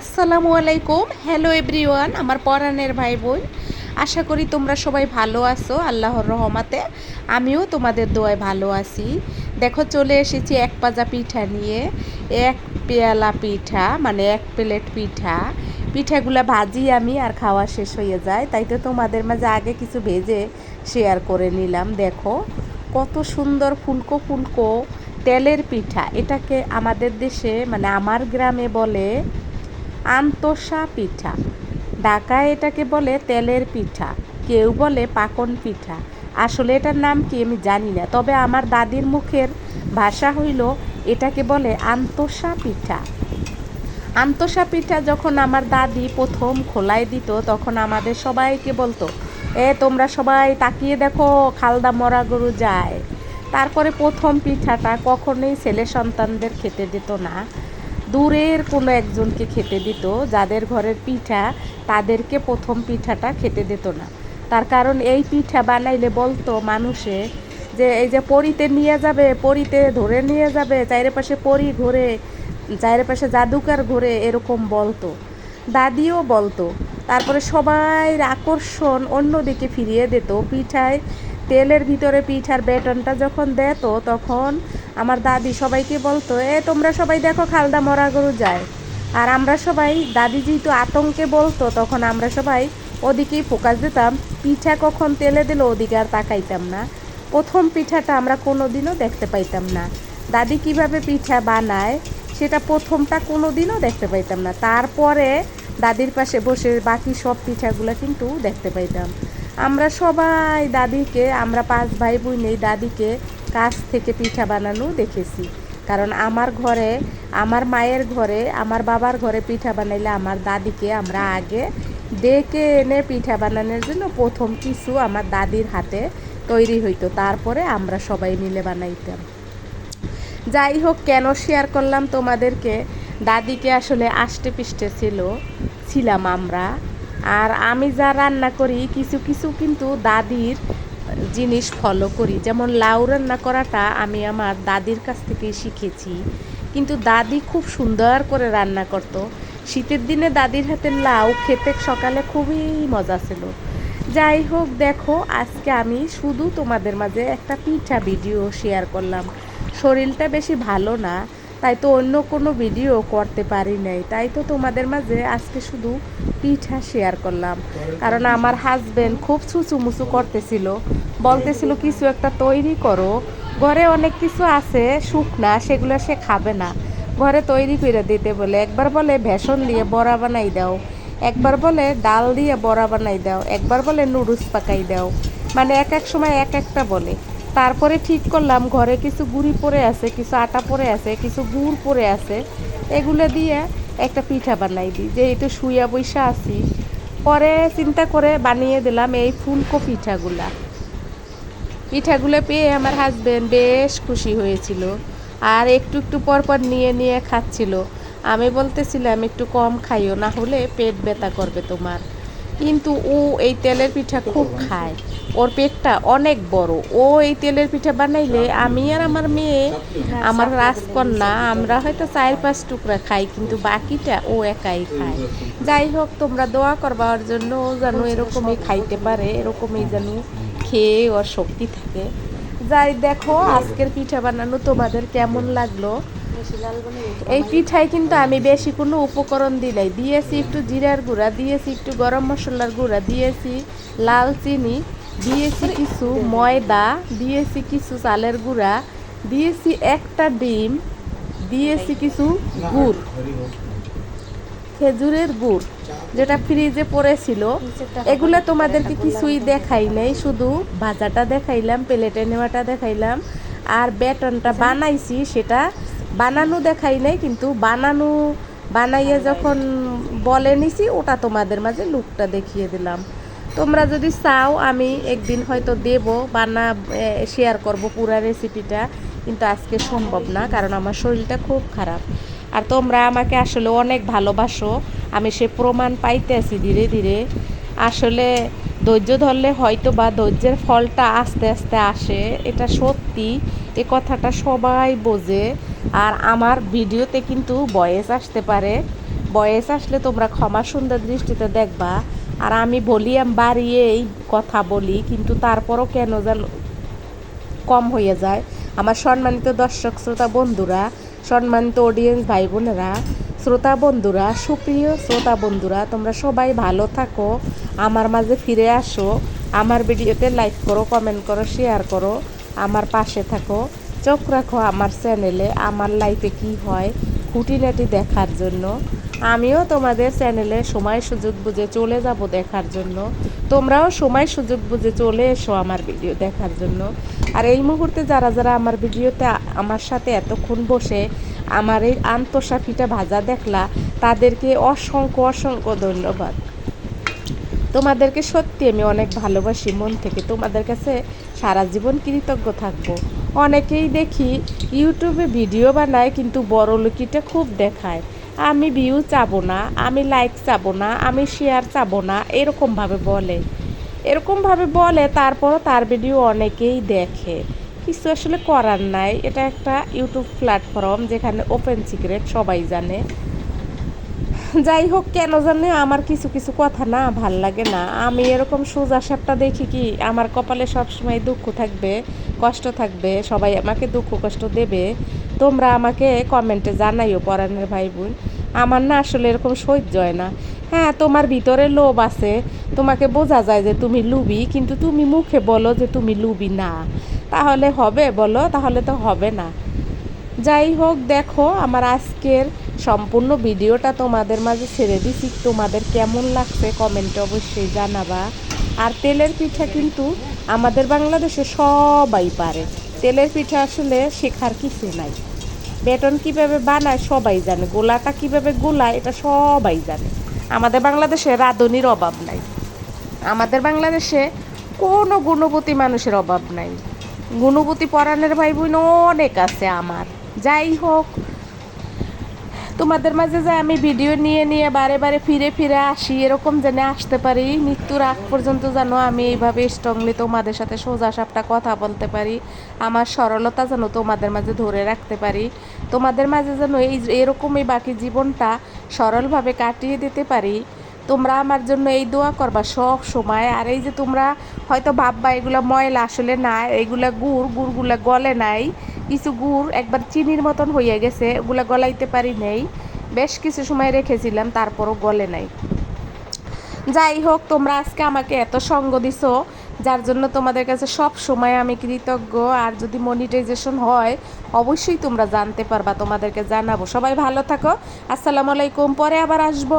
আসসালামু আলাইকুম। Hello everyone আমার পরাণের ভাই বোন আশা করি তোমরা সবাই ভালো আছো আল্লাহর রহমাতে। আমিও তোমাদের দোয়ায় ভালো আছি। দেখো, চলে এসেছি এক পাজা পিঠা নিয়ে। এক পেয়ালা পিঠা মানে এক প্লেট পিঠা। পিঠাগুলা ভাজি আমি আর খাওয়া শেষ হয়ে যায়। তাই তো তোমাদের মাঝে আগে কিছু ভেজে শেয়ার করে নিলাম। দেখো, কত সুন্দর ফুলকো ফুলকো তেলের পিঠা। এটাকে আমাদের দেশে মানে আমার গ্রামে বলে আন্তসা পিঠা। ঢাকায় এটাকে বলে তেলের পিঠা, কেউ বলে পাকন পিঠা। আসলে এটার নাম কি আমি জানি না, তবে আমার দাদির মুখের ভাষা হইল এটাকে বলে আন্তসা পিঠা। আন্তসা পিঠা যখন আমার দাদি প্রথম খোলাই দিত, তখন আমাদের সবাইকে বলতো, এ, তোমরা সবাই তাকিয়ে দেখো, খালদা মরা গরু যায়। তারপরে প্রথম পিঠাটা কখনোই ছেলে সন্তানদের খেতে দিত না। দূরের কোনো একজনকে খেতে দিত, যাদের ঘরের পিঠা তাদেরকে প্রথম পিঠাটা খেতে দিত না। তার কারণ এই পিঠা বানাইলে বলতো মানুষে যে, এই যে পরিতে নিয়ে যাবে, পরিতে ধরে নিয়ে যাবে, চারিপাশে পরি ঘুরে, চারিপাশে জাদুকার ঘুরে, এরকম বলতো। দাদিও বলতো। তারপরে সবাই আকর্ষণ অন্যদিকে ফিরিয়ে দিত। পিঠায় তেলের ভিতরে পিঠার বেটনটা যখন দিত, তখন আমার দাদি সবাইকে বলতো, এ, তোমরা সবাই দেখো খালদা মরা গরু যায়। আর আমরা সবাই, দাদি যেহেতু আতঙ্কে বলতো, তখন আমরা সবাই ওদিকেই ফোকাস দিতাম, পিঠা কখন তেলে দিল ওদিকে আর তাকাইতাম না। প্রথম পিঠাটা আমরা কোনো দিনও দেখতে পাইতাম না। দাদি কীভাবে পিঠা বানায়, সেটা প্রথমটা কোনো দিনও দেখতে পাইতাম না। তারপরে দাদির পাশে বসে বাকি সব পিঠাগুলো কিন্তু দেখতে পাইতাম। আমরা সবাই দাদিকে, আমরা পাঁচ ভাই বোন নেই দাদিকে কাছ থেকে পিঠা বানানো দেখেছি। কারণ আমার ঘরে, আমার মায়ের ঘরে, আমার বাবার ঘরে পিঠা বানাইলে আমার দাদিকে আমরা আগে ডেকে এনে পিঠা বানানোর জন্য প্রথম কিছু আমার দাদির হাতে তৈরি হইতো। তারপরে আমরা সবাই মিলে বানাইতাম। যাই হোক, কেন শেয়ার করলাম তোমাদেরকে? দাদিকে আসলে আষ্টে পিষ্টে ছিল, ছিলাম আমরা। আর আমি যা রান্না করি, কিছু কিছু কিন্তু দাদির জিনিস ফলো করি। যেমন লাউ রান্না করাটা আমি আমার দাদির কাছ থেকেই শিখেছি। কিন্তু দাদি খুব সুন্দর করে রান্না করত। শীতের দিনে দাদির হাতের লাউ খেতে সকালে খুবই মজা ছিল। যাই হোক, দেখো, আজকে আমি শুধু তোমাদের মাঝে একটা পিঠা ভিডিও শেয়ার করলাম। শরীরটা বেশি ভালো না। তাই তো অন্য কোনো ভিডিও করতে পারি নাই। তাই তো তোমাদের মাঝে আজকে শুধু পিঠা শেয়ার করলাম। কারণ আমার হাজব্যান্ড খুব মুচু করতেছিল। বলতেছিল, কিছু একটা তৈরি করো। ঘরে অনেক কিছু আছে, শুকনা, সেগুলো সে খাবে না। ঘরে তৈরি করে দিতে বলে, একবার বলে ভেষণ দিয়ে বড়া বানাই দাও। একবার বলে ডাল দিয়ে বড়া বানাই দাও। একবার বলে নুডলস পাকাই দাও। মানে এক এক সময় এক একটা বলে। তারপরে ঠিক করলাম, ঘরে কিছু গুড়ি পড়ে আছে, কিছু আটা পড়ে আছে, কিছু গুড় পড়ে আছে। এগুলো দিয়ে একটা পিঠা বানাই দিই, যে একটু শুয়া বৈশা আছি। পরে চিন্তা করে বানিয়ে দিলাম এই ফুলকো পিঠাগুলা। পিঠাগুলো পেয়ে আমার হাজব্যান্ড বেশ খুশি হয়েছিল আর একটু একটু পর পর নিয়ে নিয়ে খাচ্ছিল। আমি বলতেছিলাম, একটু কম খাইও, না হলে পেট ব্যথা করবে তোমার। কিন্তু ও এই তেলের পিঠা খুব খায়। ওর পেটটা অনেক বড়। ও এই তেলের পিঠা বানাইলে আমি আর আমার মেয়ে আমার রাজকন্যা আমরা হয়তো চার পাঁচ টুকরা খাই কিন্তু বাকিটা ও একাই খায়। যাই হোক তোমরা দোয়া করবার জন্য ও যেন এরকমই খাইতে পারে এরকমই যেন খেয়ে ওর শক্তি থাকে। যাই দেখো আজকের পিঠা বানানো তোমাদের কেমন লাগল? এই পিঠায় কিন্তু আমি বেশি কোনো উপকরণ দিলাই দিয়েছি একটু জিরার গুঁড়া দিয়েছি একটু গরম মশলার গুঁড়া দিয়েছি লাল চিনি দিয়েছি কিছু ময়দা, দিয়েছি কিছু চালের গুঁড়া, দিয়েছি একটা ডিম, দিয়েছি কিছু গুড়, খেজুরের গুড়, যেটা ফ্রিজে পড়েছিল। এগুলো তোমাদেরকে কিছুই দেখাই নাই, শুধু ভাজাটা দেখাইলাম, প্লেটে নেওয়াটা দেখাইলাম, আর বেটনটা বানাইছি, সেটা বানানো দেখাই নাই, কিন্তু বানানো, বানাইয়ে যখন বলে নিছি, ওটা তোমাদের মাঝে লুকটা দেখিয়ে দিলাম। তোমরা যদি চাও, আমি একদিন হয়তো দেব বানা শেয়ার করব পুরা রেসিপিটা কিন্তু আজকে সম্ভব না, কারণ আমার শরীরটা খুব খারাপ। আর তোমরা আমাকে আসলে অনেক ভালোবাসো, আমি সে প্রমাণ পাইতে আছি ধীরে ধীরে। আসলে ধৈর্য ধরলে হয়তো বা ধৈর্যের ফলটা আস্তে আস্তে আসে, এটা সত্যি, এ কথাটা সবাই বোঝে। আর আমার ভিডিওতে কিন্তু বয়েস আসতে পারে। বয়েস আসলে তোমরা ক্ষমা সুন্দর দৃষ্টিতে দেখবা। আর আমি বলি, আমি এই কথা বলি, কিন্তু তারপরও কেন যেন কম হয়ে যায়? আমার সম্মানিত দর্শক, শ্রোতা বন্ধুরা, সম্মানিত অডিয়েন্স ভাই বোনেরা শ্রোতা বন্ধুরা, সুপ্রিয় শ্রোতা বন্ধুরা, তোমরা সবাই ভালো থাকো, আমার মাঝে ফিরে আসো, আমার ভিডিওতে লাইক করো কমেন্ট করো শেয়ার করো, আমার পাশে থাকো, চোখ রাখো আমার চ্যানেলে আমার লাইফে কি হয়, খুঁটিনাটি দেখার জন্য। আমিও তোমাদের চ্যানেলে সময় সুযোগ বুঝে চলে যাব দেখার জন্য। তোমরাও সময় সুযোগ বুঝে চলে এসো আমার ভিডিও দেখার জন্য। আর এই মুহূর্তে যারা যারা আমার ভিডিওতে আমার সাথে এতক্ষণ বসে আমার এই আন্তঃসাফিটা ভাজা দেখলা, তাদেরকে অসংখ্য অসংখ্য ধন্যবাদ। তোমাদেরকে সত্যি আমি অনেক ভালোবাসি, মন থেকে তোমাদের কাছে সারা জীবন কৃতজ্ঞ থাকব। অনেকেই দেখি ইউটিউবে ভিডিও বানায়, কিন্তু বড় লোকিটা খুব দেখায়। আমি ভিউ চাবো না, আমি লাইক চাবো না, আমি শেয়ার চাবো না এরকমভাবে বলে। এরকমভাবে বলে, তারপরও তার ভিডিও অনেকেই দেখে। কিছু আসলে করার নাই। এটা একটা ইউটিউব প্ল্যাটফর্ম যেখানে ওপেন সিক্রেট সবাই জানে। যাই হোক, কেন জানে আমার কিছু কিছু কথা না ভালো লাগে না। আমি এরকম সোজা সাপটা দেখি কি, আমার কপালে সবসময় দুঃখ থাকবে, কষ্ট থাকবে, সবাই আমাকে দুঃখ কষ্ট দেবে। তোমরা আমাকে কমেন্টে জানাইও পরাণের ভাই বোন আমার না আসলে এরকম সহ্য হয় না। হ্যাঁ তোমার ভিতরে লোভ আছে। তোমাকে বোঝা যায় যে তুমি লুবি, কিন্তু তুমি মুখে বলো যে তুমি লুবি না। তাহলে হবে বলো, তাহলে তো হবে না। যাই হোক, দেখো, আমার আজকের সম্পূর্ণ ভিডিওটা তোমাদের মাঝে ছেড়ে দিছি। তোমাদের কেমন লাগছে কমেন্টে অবশ্যই জানাবা। আর তেলের পিঠা কিন্তু আমাদের বাংলাদেশে সবাই পারে। তেলের পিঠা আসলে শেখার কিছু নাই। বেটন কীভাবে বানায় সবাই জানে, গোলাটা কীভাবে গোলায় এটা সবাই জানে। আমাদের বাংলাদেশে রাঁধুনির অভাব নাই। আমাদের বাংলাদেশে কোনো গুণবতী মানুষের অভাব নাই। গুণবতী পরাণের ভাই বোন অনেক আছে আমার। যাই হোক তোমাদের মাঝে যে আমি ভিডিও নিয়ে নিয়ে বারে বারে ফিরে ফিরে আসি, এরকম যেন আসতে পারি। মৃত্যুর আগ পর্যন্ত যেন আমি এইভাবে স্ট্রংলি তোমাদের সাথে সোজা সাপটা কথা বলতে পারি। আমার সরলতা যেন তোমাদের মাঝে ধরে রাখতে পারি। তোমাদের মাঝে যেন এই এরকমই বাকি জীবনটা সরলভাবে কাটিয়ে দিতে পারি। তোমরা আমার জন্য এই দোয়া করবা সব সময়। আর এই যে তোমরা হয়তো ভাববা, এগুলো ময়লা আসলে না এগুলা গুড়, গুড়গুলা গলে নাই। কিছু গুড় একবার চিনির মতন হয়ে গেছে, ওগুলা গলাইতে পারি নেই। বেশ কিছু সময় রেখেছিলাম, তারপরও গলে নাই। যাই হোক, তোমরা আজকে আমাকে এত সঙ্গ দিছো, যার জন্য তোমাদের কাছে সব সময় আমি কৃতজ্ঞ। আর যদি মনিটাইজেশন হয়, অবশ্যই তোমরা জানতে পারবা, তোমাদেরকে জানাব। সবাই ভালো থাকো, আসসালামু আলাইকুম, পরে আবার আসব।